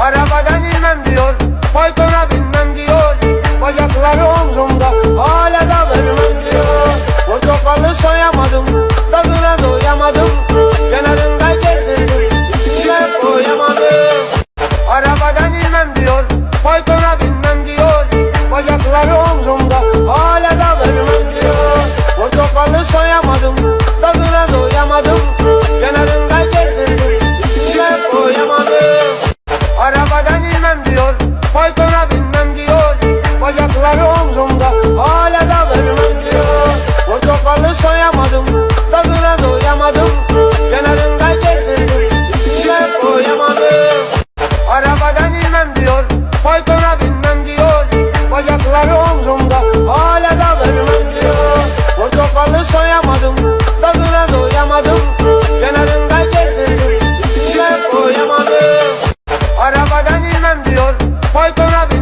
Arabadan inmem diyor Faytona binmem diyor. Bacakları omzumda Hala da vermem diyor. Portakalı soyamadım Tadına doyamadım. Kenarında gezdirdim İçine koyamadım. Arabadan inmem diyor Faytona binmem diyor. Bacakları omzumda Faytona binmem diyor. Bacakları omzumda Hala da vermem diyor. Portakalı soyamadım Tadına doyamadım. Kenarında gezdirdim İçine koyamadım. Arabadan inmem diyor Faytona binmem